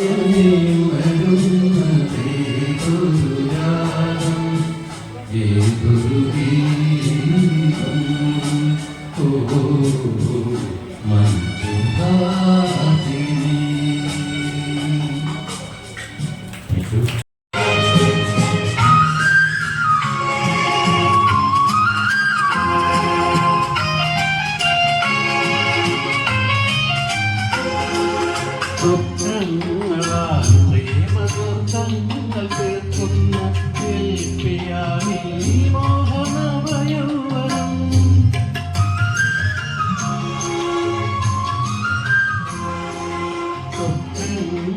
You.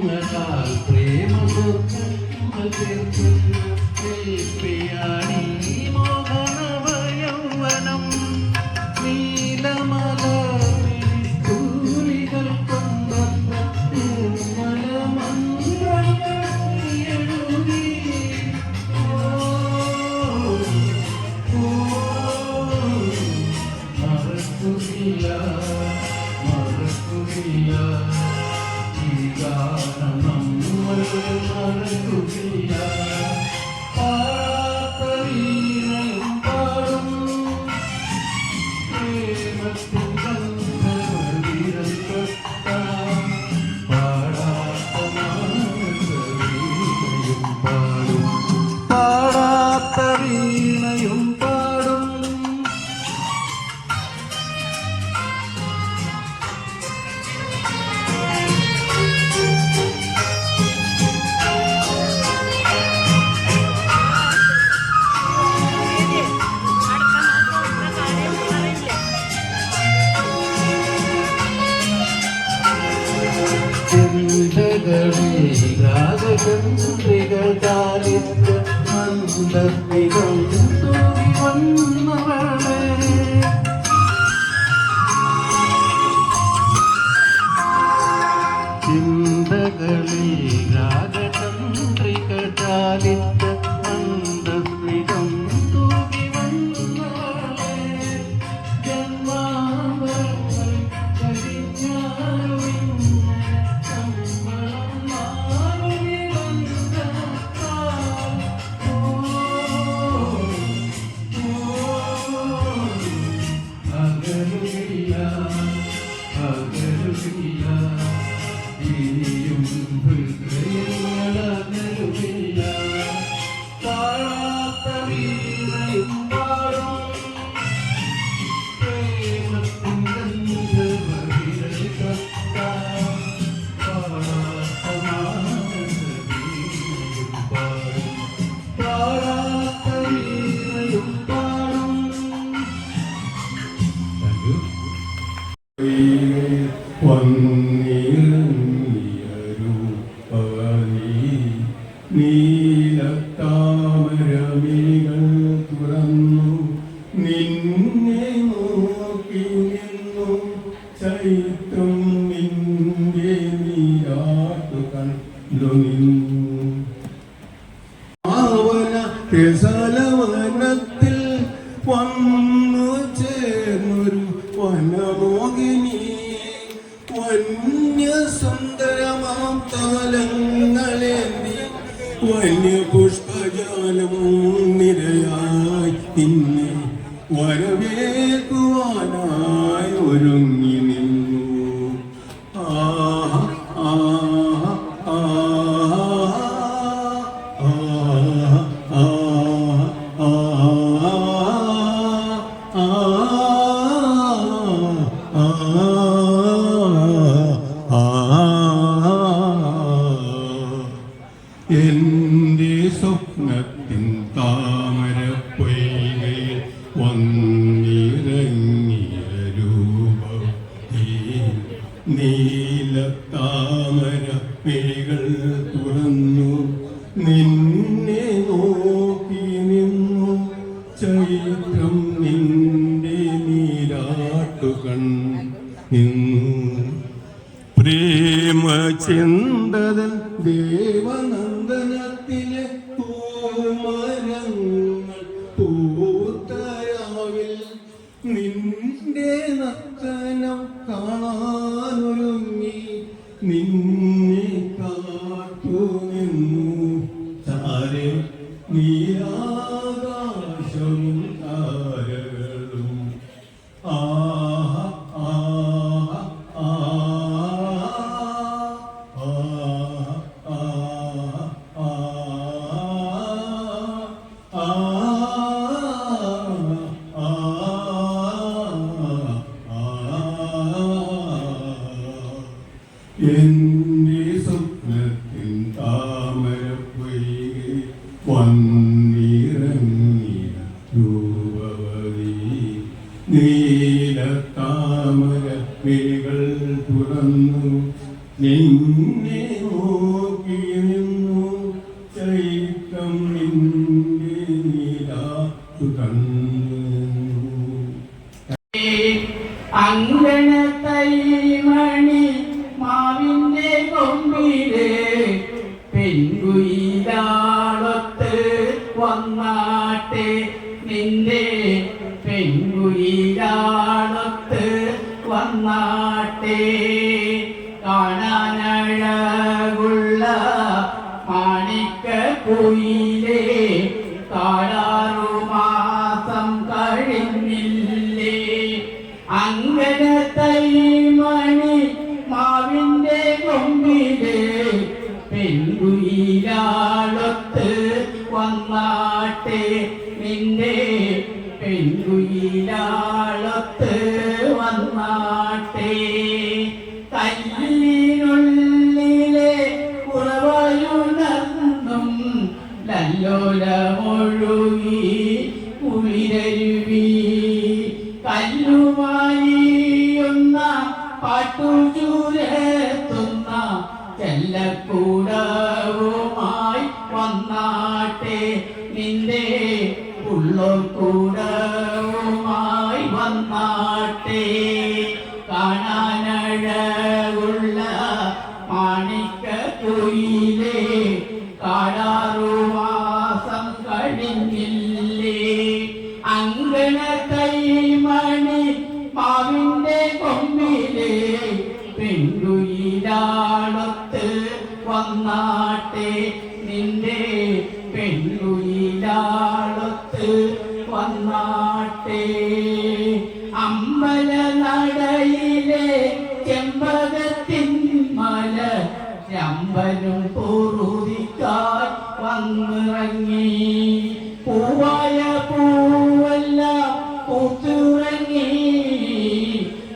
സ്വപ്നങ്ങളാൽ പ്രേമദുർഗങ്ങൾ തീർക്കുന്ന ശില്പിയാണീ മോഹനവയൗവനം മന്ദസ്മിതം തൂകി വന്നവളെ നിന്റെ നീരാട്ടു കണ്ടു നിന്നു ആവന രസലവനത്തിൽ വന്നു ചേർന്നൊരു വനമോഹിനി വന്യസുന്ദരമാം താലങ്ങളേന്തി വന്യപുഷ്പജാലം നിരയായി നിന്നെ വരവേൽക്കുവാനായി താമര മിഴികൾ തുറന്നു. നിന്നെ നോക്കി നിന്നു. ചൈത്രം നിന്റെ നീരാട്ടുകൺ നിന്നു. പ്രേമ താമരപ്പൊയ്കെ വന്നിറങ്ങിയ നീല താമര മിഴികൾ തുറന്നു നിന്നെ നോക്കി നിന്നു ചൈത്രം നിന്റെ കണ്ണു അങ്കണ വന്നാട്ടെ കാണാനഴകുള്ള മാണിക്ക കുയിലേ കാടാറു മാസം കഴിഞ്ഞില്ലേ? അങ്ങനെ തൈമണി മാവിന്റെ കൊമ്പിൽ പെൺകുയിലാളൊത്ത് വന്നാട്ടെ നിന്റെ പെൺകുയിലാളൊത്ത് I know.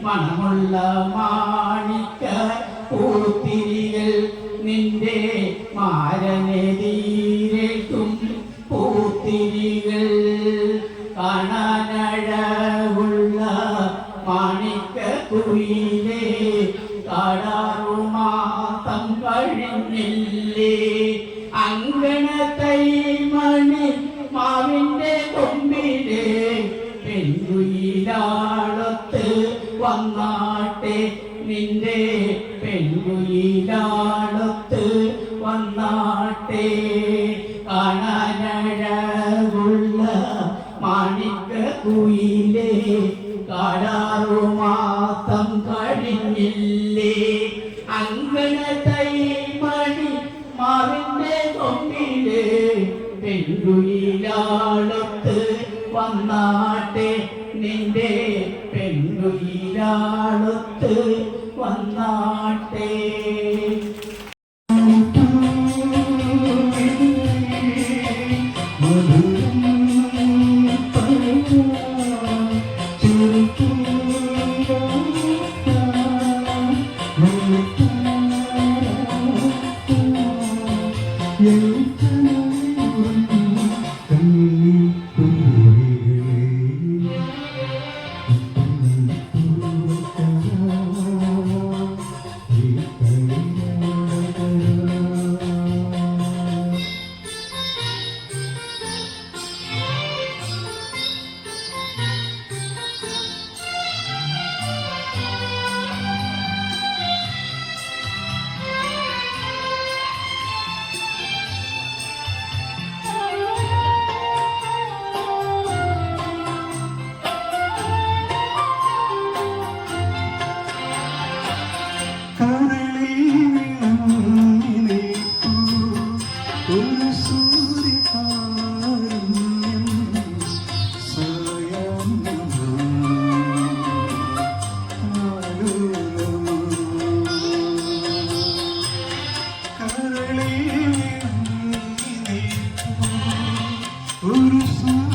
മണമുള്ള മാണിക്ക പൂത്തിരികൾ നിന്റെ മാരനെ തീരേക്കും പൂത്തിരികൾ കാണാനഴകുള്ള മാണിക്ക കുയിലേ കാടാറു മാസം കഴിഞ്ഞില്ലേ അങ്കണ തൈമണി മാവിന്റെ മാണിക്ക കുയിലേ കാടാറു മാസം കഴിഞ്ഞില്ലേ? അങ്കണ തൈമണി മാറിന്റെ കൊമ്പിലേ പെൺകുയിലാളൊത്ത് വന്നാട്ടെ നിന്റെ പെൺകുയിലാളൊത്ത് വന്നാട്ടെ. Uruçu